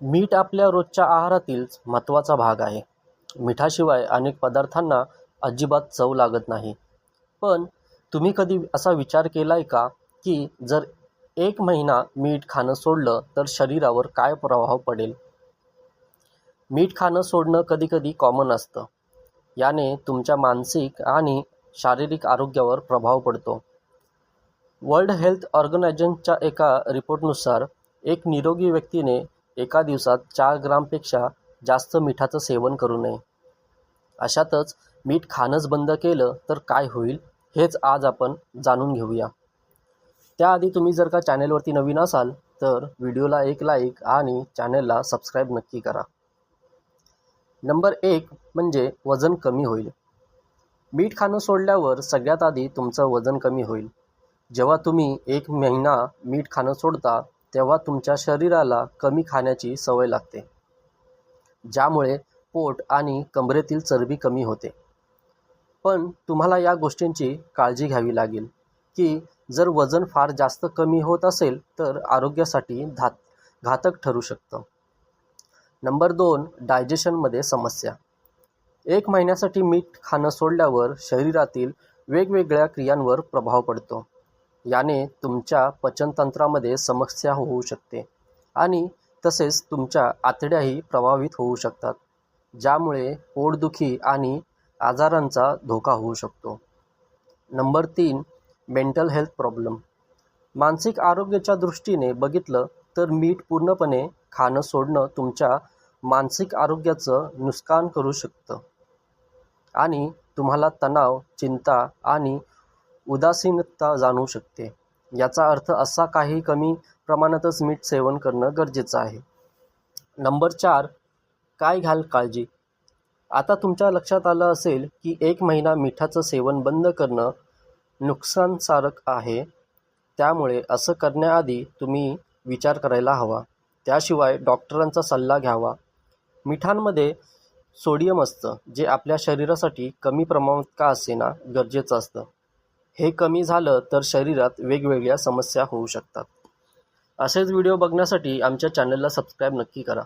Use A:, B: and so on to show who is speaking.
A: मीठ आपल्या रोजच्या आहारातील महत्त्वाचा भाग आहे. मिठाशिवाय अनेक पदार्थांना अजिबात चव लागत नाही. पण तुम्ही कधी असा विचार केला आहे का की जर एक महिना मीठ खाणं सोडलं तर शरीरावर काय प्रभाव पडेल? मीठ खाणं सोडणं कधीकधी कॉमन असतं. याने तुमच्या मानसिक आणि शारीरिक आरोग्यावर प्रभाव पडतो. वर्ल्ड हेल्थ ऑर्गनायझेशनच्या एका रिपोर्टनुसार एक निरोगी व्यक्तीने एका दिवसात चार ग्रामपेक्षा जास्त मिठाचं सेवन करू नये. अशातच मीठ खाणंच बंद केलं तर काय होईल हेच आज आपण जाणून घेऊया. त्याआधी तुम्ही जर का चॅनेलवरती नवीन असाल तर व्हिडिओला एक लाईक आणि चॅनेलला सबस्क्राईब नक्की करा. नंबर एक म्हणजे वजन कमी होईल. मीठ खाणं सोडल्यावर सगळ्यात आधी तुमचं वजन कमी होईल. जेव्हा तुम्ही एक महिना मीठ खाणं सोडता तेव्हा तुमच्या शरीराला कमी खाण्याची सवय लागते. ज्यामुळे पोट आणि कमरेतील चरबी कमी होते. पण तुम्हाला या गोष्टींची काळजी घ्यावी लागेल की जर वजन फार जास्त कमी होत असेल तर आरोग्यासाठी धात घातक ठरू शकतं. नंबर दोन डायजेशनमध्ये समस्या. एक महिन्यासाठी मीठ खाणं सोडल्यावर शरीरातील वेगवेगळ्या क्रियांवर प्रभाव पडतो. याने तुमच्या पचनतंत्रामध्ये समस्या होऊ शकते आणि तसेच तुमच्या आतड्याही प्रभावित होऊ शकतात ज्यामुळे पोटदुखी आणि आजारांचा धोका होऊ शकतो. नंबर तीन मेंटल हेल्थ प्रॉब्लेम. मानसिक आरोग्याच्या दृष्टीने बघितलं तर मीठ पूर्णपणे खाणं सोडणं तुमच्या मानसिक आरोग्याचं नुकसान करू शकतं. आणि तुम्हाला तणाव चिंता आणि उदासीनता जाणवू शकते. याचा अर्थ असा काही कमी प्रमाणातच मीठ सेवन करणं गरजेचं आहे. नंबर चार काय घ्याल काळजी? आता तुमच्या लक्षात आलं असेल की एक महिना मिठाचं सेवन बंद करणं नुकसानकारक आहे. त्यामुळे असं करण्याआधी तुम्ही विचार करायला हवा. त्याशिवाय डॉक्टरांचा सल्ला घ्यावा. मिठांमध्ये सोडियम असतं जे आपल्या शरीरासाठी कमी प्रमाणात का असेना गरजेचं असतं. हे कमी झालं तर शरीरात वेगवेगळ्या समस्या होऊ शकतात. असेच व्हिडिओ बघण्यासाठी आमच्या चॅनलला सबस्क्राईब नक्की करा.